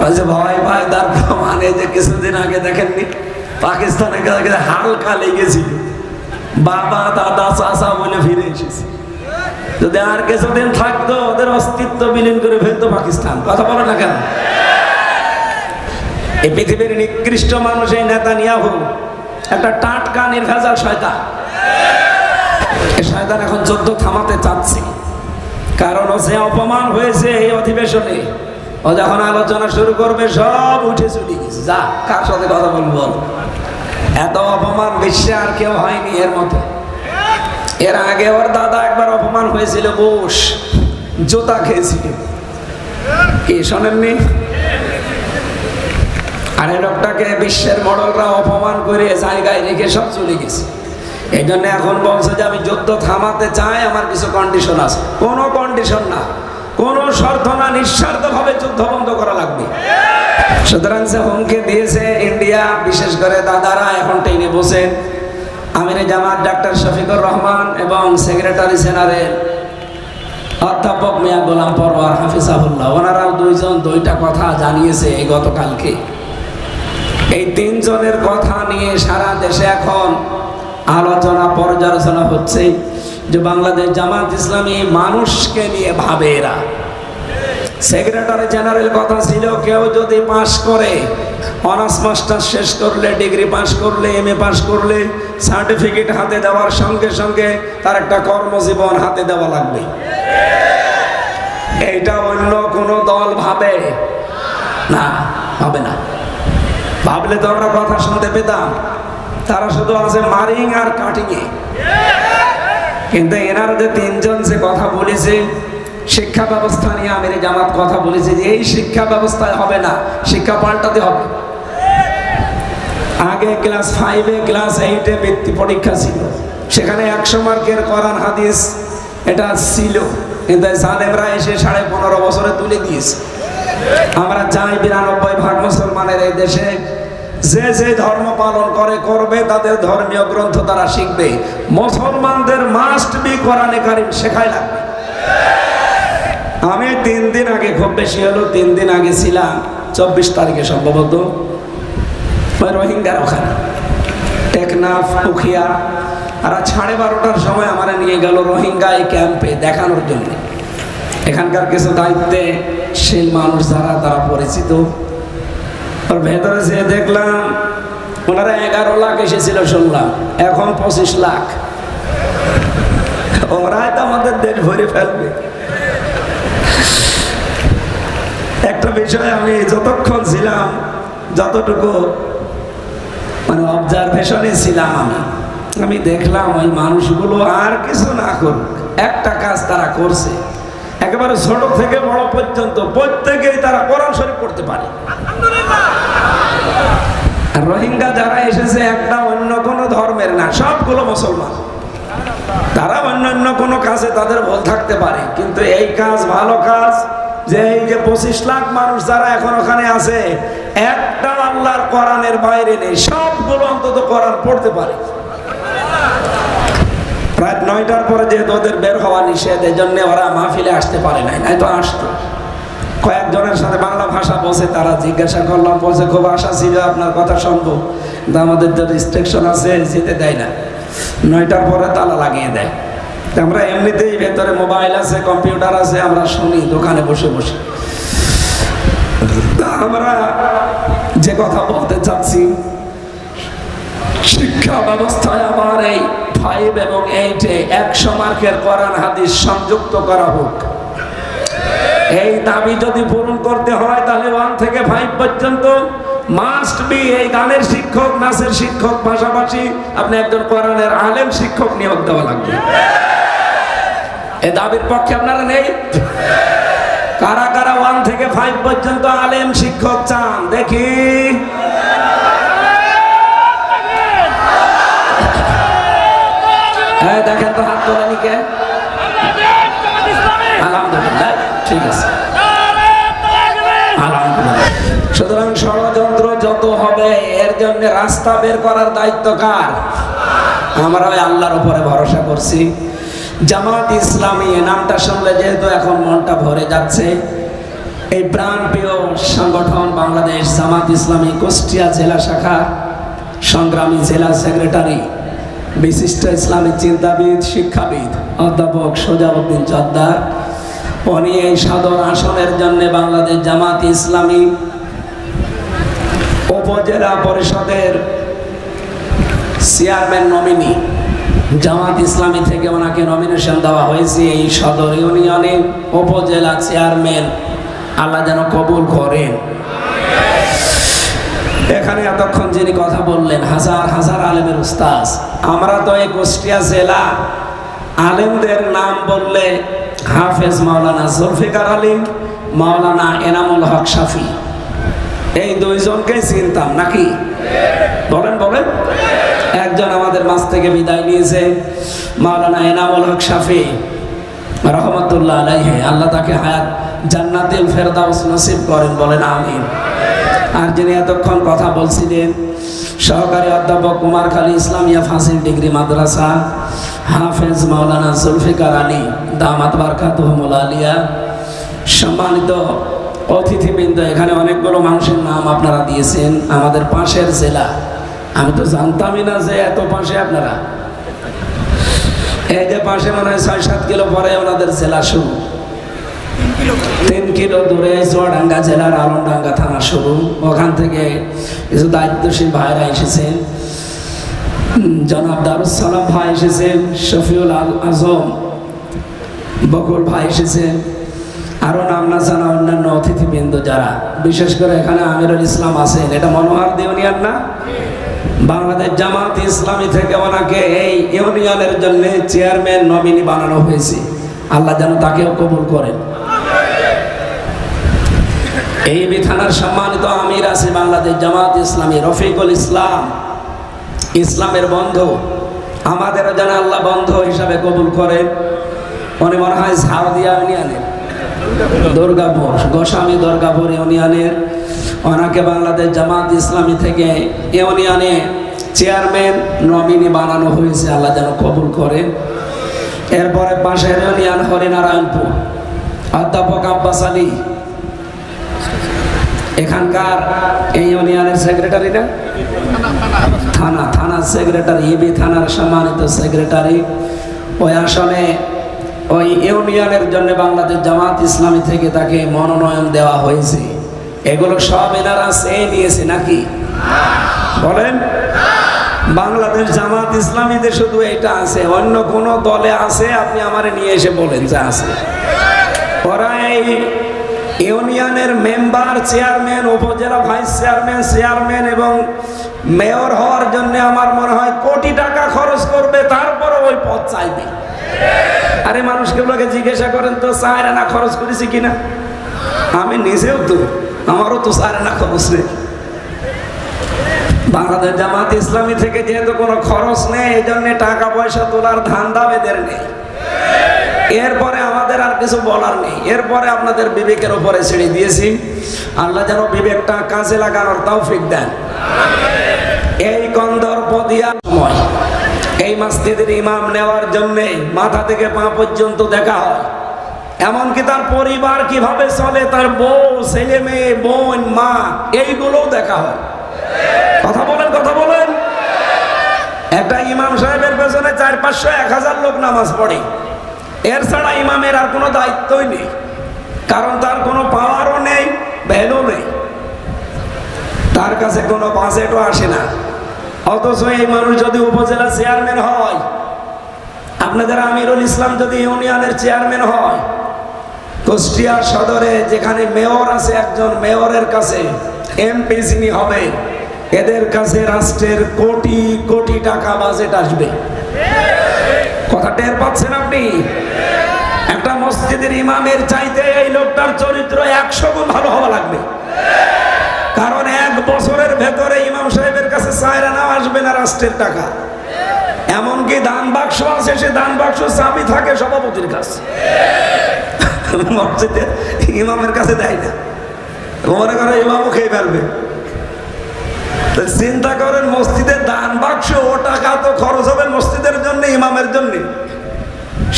ওরা যে ভয় পায় তার মানে যে কিছুদিন আগে দেখেননি পাকিস্তানে হালকা লেগেছিল। বাবা, দাদা, চাচা বলে ফিরে এসেছে। যদি আর কিছুদিন থাকতো, ওদের অস্তিত্ব বিলীন করে ফেলতো পাকিস্তান। কথা বলো না কেন? এই পৃথিবীর নিকৃষ্ট মানুষ এই নেতা নিয়াহু একটা টাটকা, নির্ভেজাল শয়তান। এই শয়তান এখন যুদ্ধ থামাতে চাচ্ছে। কারণ ও যে অপমান হয়েছে এই অধিবেশনে ও যখন আলোচনা শুরু করবে, সব উঠে চলে গেছে। যা, কার সাথে কথা বলব এত অপমান, বিশ্বে আর কেউ হয়নি এর মতো। এর আগে ওর দাদা একবার অপমান হয়েছিল, বোস, জোতা খেয়েছিল। কি, শোনেননি? আর লোকটাকে বিশ্বের মডলরা অপমান করে জায়গায় রেখে সব চলে গেছে। এই জন্য এখন বলছে যে, আমি যুদ্ধ থামাতে চাই, আমার কিছু কন্ডিশন আছে। কোনো কন্ডিশন না। কোনো শর্ত না, নিঃস্বার্থভাবে যুদ্ধ বন্ধ করা লাগবে। সুতরাং সে হুমকি দিয়েছে ইন্ডিয়া, বিশেষ করে দাদারা এখন টেনে বসেন আমির জামাত, ডাক্তার শফিকুর রহমান এবং সেক্রেটারি জেনারেল অধ্যাপক মিয়া গোলাম পরওয়ার হাফিজাহুল্লাহ, ওনারাও দুইজন দুইটা কথা জানিয়েছে এই গতকালকে। এই তিনজনের কথা নিয়ে সারা দেশে এখন আলোচনা, পর্যালোচনা হচ্ছে। যে বাংলাদেশ জামাত ইসলামী মানুষকে নিয়ে ভাবে এরা। সেক্রেটারি জেনারেল কথা ছিল, কেউ যদি পাশ করে, অনার্স মাস্টার শেষ করলে, ডিগ্রি পাশ করলে এম এ পাশ করলে, সার্টিফিকেট হাতে দেওয়ার সঙ্গে সঙ্গে তার একটা কর্মজীবন হাতে দেওয়া লাগবে। এইটা অন্য কোনো দল ভাবে। না ভাবে না। ভাবলে তো আমরা কথা শুনতে পেতাম। তারা শুধু আছে মারিং আর কাটিংয়ে। কিন্তু এনার যে তিনজন যে কথা বলেছে, শিক্ষা ব্যবস্থা নিয়ে আমির জামাত কথা বলেছে যে এই শিক্ষা ব্যবস্থায় হবে না, শিক্ষা পাল্টাতে হবে। আগে ক্লাস ফাইভে ক্লাস এইটে বৃত্তি পরীক্ষা ছিল। সেখানে একশো মার্কের কোরআন, হাদিস এটা ছিল। কিন্তু সালেমরা এসে সাড়ে পনেরো বছরে তুলে দিয়েছে। আমরা চাই বিরানব্বই ভাগ মুসলমানের এই দেশে যে যে ধর্ম পালন করে, করবে, তাদের ধর্মীয় গ্রন্থ তারা শিখবে। মুসলমানদের মাস্ট বি কোরআনে কারিম শেখাই লাগবে। আমি তিন দিন আগে, খুব বেশি হলো, তিন দিন আগে ছিলাম। চব্বিশ তারিখে সম্ভবত। রোহিঙ্গার ওখানে। টেকনাফ, উখিয়া। আর সাড়ে বারোটার সময় আমরা নিয়ে গেল রোহিঙ্গা এই ক্যাম্পে দেখানোর জন্য। এখানকার কিছু দায়িত্বে, শীল মানুষ যারা, তারা পরিচিত। ওর ভেতরে যেয়ে দেখলাম ওনারা এগারো লাখ এসেছিল শুনলাম, এখন পঁচিশ লাখ। ওরাই তো আমাদের দেশ ভরে ফেলবে। একটা বিষয় আমি যতক্ষণ ছিলাম, যতটুকু মানে অবজারভেশনে ছিলাম আমি আমি দেখলাম ওই মানুষগুলো আর কিছু না করুক, একটা কাজ তারা করছে। একেবারে ছোট থেকে বড় পর্যন্ত প্রত্যেকেই তারা কোরআন শরীফ পড়তে পারে। রোহিঙ্গা যারা এসেছে, একটা অন্য কোনো ধর্মের না, সবগুলো মুসলমান। তারা অন্য অন্য কোনো কাজে তাদের ভুল থাকতে পারে, কিন্তু এই কাজ ভালো কাজ যে এই যে পঁচিশ লাখ মানুষ যারা এখন ওখানে আছে একটা আল্লাহর কোরআনের বাইরে নেই, সবগুলো অন্তত কোরআন পড়তে পারে। নয়টার পরে যেহেতু ওদের বের হওয়া নিষেধ এই জন্য ওরা মাহফিলে আসতে পারে নাই নাই তো আসতো। কয়েকজনের সাথে বাংলা ভাষা বসে তারা জিজ্ঞাসা করলাম, বলছে, খুব আশা ছিল আপনার কথা শুনব। কিন্তু আমাদের যে রিস্ট্রিকশন আছে, যেতে দেয় না। নয়টার পরে তালা লাগিয়ে দেয়। তা আমরা এমনিতেই ভেতরে মোবাইল আছে, কম্পিউটার আছে, আমরা শুনি, দোকানে বসে বসে। আমরা যে কথা বলতে চাচ্ছি, শিক্ষা ব্যবস্থায় আমার এই ফাইভ এবং এইটে একশো মার্কের কোরআন হাদিস সংযুক্ত করা হোক। এই দাবি যদি পূরণ করতে হয়, তাহলে ওয়ান থেকে ফাইভ পর্যন্ত মাস্ট বি এই গানের শিক্ষক নাচের শিক্ষক পাশাপাশি আপনি একজন কোরআনের আলেম শিক্ষক নিয়োগ দেওয়া লাগবে। এই দাবির পক্ষে আপনারা নেই? কারা কারা ওয়ান থেকে ফাইভ পর্যন্ত আলেম শিক্ষক চান, দেখি। হ্যাঁ দেখেন তো হাত তোলেনি কে আলহামদুলিল্লাহ, ঠিক আছে। আলহামদুলিল্লাহ। সুতরাং ষড়যন্ত্র যত হবে, এর জন্য রাস্তা বের করার দায়িত্ব কার? আমরা ওই আল্লাহর উপরে ভরসা করছি। জামাত ইসলামী নামটা শুনলে যেহেতু এখন মনটা ভরে যাচ্ছে, এই প্রাণপ্রিয় সংগঠন বাংলাদেশ জামাত ইসলামী, কুষ্টিয়া জেলা শাখা সংগ্রামী জেলা সেক্রেটারি বিশিষ্ট ইসলামী চিন্তাবিদ, শিক্ষাবিদ, অধ্যাপক সোজাউদ্দিন জদ্দার উনি এই সদর আসনের জন্য বাংলাদেশ জামাত ইসলামী উপজেলা পরিষদের চেয়ারম্যান নমিনি। জামাত ইসলামী থেকে ওনাকে নমিনেশন দেওয়া হয়েছে এই সদর ইউনিয়নে উপজেলা চেয়ারম্যান। আল্লাহ যেন কবুল করেন। এখানে এতক্ষণ যিনি কথা বললেন, হাজার হাজার আলেমের উস্তাজ আমরা তো এই কুষ্টিয়া জেলা আলেমদের নাম বললে হাফেজ মাওলানা জুলফিকার আলী, মাওলানা এনামুল হক শাফি। এই দুইজনকে চিনতাম নাকি? বলেন বলেন। একজন আমাদের মাছ থেকে বিদায় নিয়েছে, মাওলানা এনামুল হক শাফি। রহমতুল্লাহ আলাইহে, আল্লাহ তাকে হায়াত জান্নাতুল ফেরদাউস নসিব করেন, বলেন আমিন। আর যিনি এতক্ষণ কথা বলছিলেন, সহকারী অধ্যাপক কুমারখালী ইসলামিয়া ফাসিল ডিগ্রি মাদ্রাসা, হাফেজ মাওলানা জুলফিকার আলী দামাত বারকাতুহমুল আলিয়া সম্মানিত অতিথিবৃন্দ, এখানে অনেকগুলো মানুষের নাম আপনারা দিয়েছেন, আমাদের পাশের জেলা। আমি তো জানতামই না যে এত পাশে আপনারা। এই যে পাশে মনে হয় ছয় সাত কিলো পরে ওনাদের জেলা শুরু। তিন কিলো দূরে চুয়াডাঙ্গা জেলার আলমডাঙ্গা থানা শুরু ওখান থেকে কিছু দায়িত্বশীল ভাইরা এসেছেন। জনাব দারুসালাম ভাই এসেছেন, শফিউল আজম বকুল ভাই এসেছেন, আরও নাম না জানা অন্যান্য অতিথিবৃন্দ যারা। বিশেষ করে এখানে আমিরুল ইসলাম আছেন। এটা মনোহর দেউনিয়ার না? বাংলাদেশ জামাত ইসলামী থেকে ওনাকে এই ইউনিয়নের জন্য চেয়ারম্যান নমিনি বানানো হয়েছে। আল্লাহ যেন তাকেও কবুল করেন। এই বিথানার সম্মানিত আমির আছে বাংলাদেশ জামাত ইসলামী, রফিকুল ইসলাম। ইসলামের বন্ধু। আমাদেরও যেন আল্লাহ বন্ধু হিসাবে কবুল করেন উনি মনে হয় ঝাউদিয়া ইউনিয়নের। দুর্গাপুর, গোস্বামী দুর্গাপুর ইউনিয়নের। ওনাকে বাংলাদেশ জামাত ইসলামী থেকে ইউনিয়নে চেয়ারম্যান, নমিনি বানানো হয়েছে, আল্লাহ যেন কবুল করেন এরপরে পাশের ইউনিয়ন হরিনারায়ণপুর। অধ্যাপক আব্বাস আলী। এখানকার এই ইউনিয়নের সেক্রেটারি না থানা থানার সেক্রেটারি ইবি থানার সম্মানিত সেক্রেটারি ওই আসনে ওই ইউনিয়নের জন্য বাংলাদেশ জামাত ইসলামী থেকে তাকে মনোনয়ন দেওয়া হয়েছে। এগুলো সব এনারা চেয়ে নিয়েছে নাকি? বলেন। বাংলাদেশ জামাত ইসলামীতে শুধু এটা আছে, অন্য কোন দলে আছে? আপনি আমারে নিয়ে এসে বলেন যে আছে। ওরা এই ইউনিয়নের member, chairman, upazila vice chairman chairman এবং মেয়র হওয়ার জন্য আমার মনে হয় কোটি টাকা খরচ করবে তারপরে ওই পদ চাইবে। আরে মানুষগুলোকে জিজ্ঞাসা করেন তো চায় না খরচ করেছি কিনা আমি নিজেও তো, আমারও তো চায় না খরচ নেই। বাংলাদেশ জামাত ইসলামী থেকে যেহেতু কোনো খরচ নেই এই টাকা পয়সা তোলার ধান এদের নেই। এরপরে আমাদের আর কিছু বলার নেই। এরপরে আপনাদের বিবেকের উপরে ছেড়ে দিয়েছি। আল্লাহ যেন বিবেকটা কাজে লাগানোর তাও ফিক দেন। এই কন্দর্প দিয়া সময়, এই মসজিদের ইমাম নেওয়ার জন্যে মাথা থেকে পা পর্যন্ত দেখা হয়। এমনকি তার পরিবার কীভাবে চলে, তার বউ, ছেলে মেয়ে, বোন, মা, এইগুলোও দেখা হয়। কথা বলেন কথা বলেন। একটা ইমাম সাহেবের পেছনে চার পাঁচশো, এক হাজার লোক নামাজ পড়ে। এর ছাড়া ইমামের আর কোনো দায়িত্বই নেই। কারণ তার কোনো পাওয়ারও নেই ভ্যালু নেই। তার কাছে কোনো বাজেটও আসে না। অথচ এই মানুষ যদি উপজেলা চেয়ারম্যান হয়, আপনাদের আমিরুল ইসলাম যদি ইউনিয়নের চেয়ারম্যান হয়, কুষ্টিয়া সদরে যেখানে মেয়র আছে একজন মেয়রের কাছে এমপি যিনি হবে, এদের কাছে রাষ্ট্রের কোটি কোটি টাকা বাজেট আসবে। কথা টের পাচ্ছেন আপনি? একটা মসজিদের ইমামের চাইতে এই লোকটার চরিত্র একশো গুণ ভালো হওয়া লাগবে। কারণ এক বছরের ভেতরে ইমাম সাহেবের কাছে চায়রা নাও আসবে না রাষ্ট্রের টাকা। এমনকি দান বাক্স আছে, সে দান বাক্স চাবি থাকে সভাপতির কাছে। মসজিদে ইমামের কাছে দেয় না। মনে করে ইমামও খেয়ে ফেলবে। চিন্তা করেন মসজিদের দান বাক্স, ও টাকা তো খরচ হবে মসজিদের জন্য, ইমামের জন্য।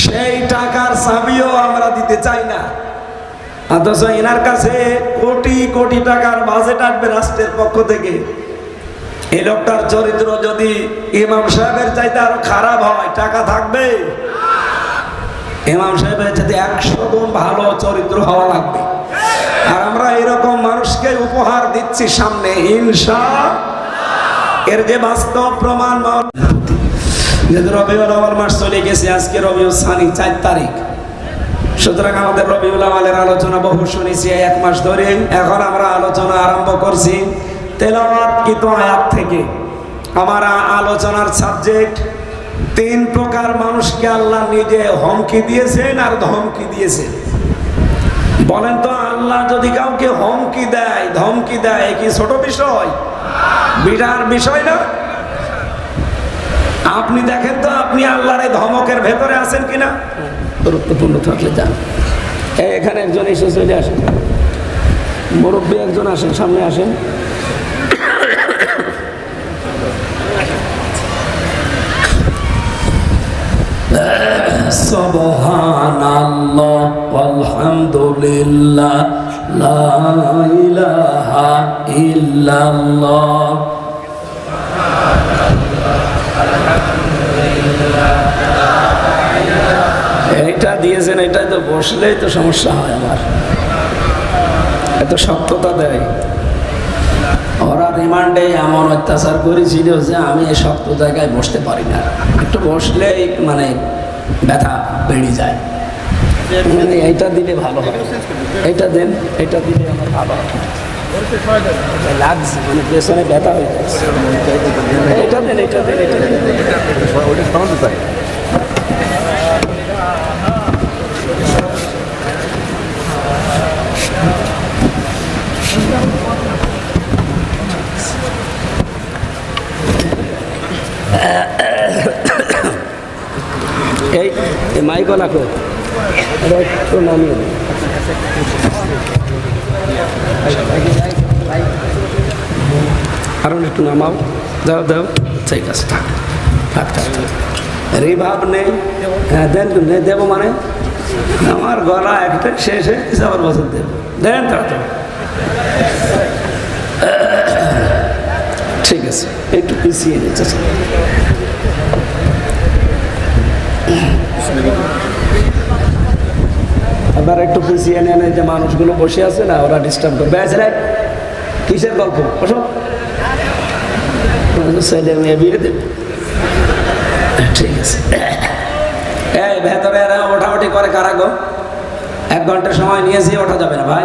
সেই টাকার চাবিও আমরা দিতে চাই না। অথচ এনার কাছে কোটি কোটি টাকার বাজেট আসবে রাষ্ট্রের পক্ষ থেকে। এই লোকটার চরিত্র যদি ইমাম সাহেবের চাইতে আরও খারাপ হয়, টাকা থাকবে? ইমাম সাহেবের চাইতে একশো গুণ ভালো চরিত্র হওয়া লাগবে। আর আমরা এরকম মানুষকে উপহার দিচ্ছি সামনে হিংসা এর যে বাস্তব প্রমাণ রবিউল আওয়াল মাস চলে গেছে, আজকে রবিউল সানি চার তারিখ। সুতরাং আমাদের রবিউল আওয়ালের আলোচনা বহু শুনেছি এক মাস ধরে। এখন আমরা আলোচনা আরম্ভ করছি তেলাওয়াত কিতো আয়াত থেকে। আমার আলোচনার সাবজেক্ট, তিন প্রকার মানুষকে আল্লাহ নিজে হমকি দিয়েছেন আর ধমকি দিয়েছেন। বলেন তো, আল্লাহ যদি কাউকে হমকি দেয়, ধমকি দেয় কি ছোট বিষয়? বিরাট বিষয় না। আপনি দেখেন তো আপনি আল্লাহর এই ধমকের ভেতরে আছেন কিনা? গুরুত্বপূর্ণ থাকলে যান। এখানে একজন এসে চলে আসেন। মুরব্বী একজন আসেন সামনে আসেন। সুবহানাল্লাহ আলহামদুলিল্লাহ লা এইটা দিয়েছেন এটা তো বসলেই তো সমস্যা হয় আমার। এত শক্ততা দেয়। ওরা রিমান্ডে এমন অত্যাচার করেছিল যে আমি এই শক্ত জায়গায় বসতে পারি না। একটু বসলেই মানে ব্যথা বেড়ে যায়। এইটা দিলে ভালো হয়। এইটা দেন এটা দিলে আমার ভালো হয়। লাগছে মানে ব্যথা এটা দেন এটা এটা এই এই মাইকও রাখো একটু নামাও। দাও দাও। ঠিক আছে রিভাব নেই। হ্যাঁ দেন তো, নে- দেবো মানে? আমার গলা একটা শেষ হয়ে বছর দেবো। দেন তাড়াতাড়ি ঠিক আছে একটু পিছিয়ে নিচ্ছে আবার একটু পিছিয়ে নিয়ে যে মানুষগুলো বসে আছে না, ওরা ডিস্টার্ব করবে আছে রাইট কিসের গল্প? বসো। বিয়ে দেবে ঠিক আছে। ভেতরে এরা করে কারা গো? এক ঘণ্টা সময় নিয়েছি ওঠা যাবে না ভাই।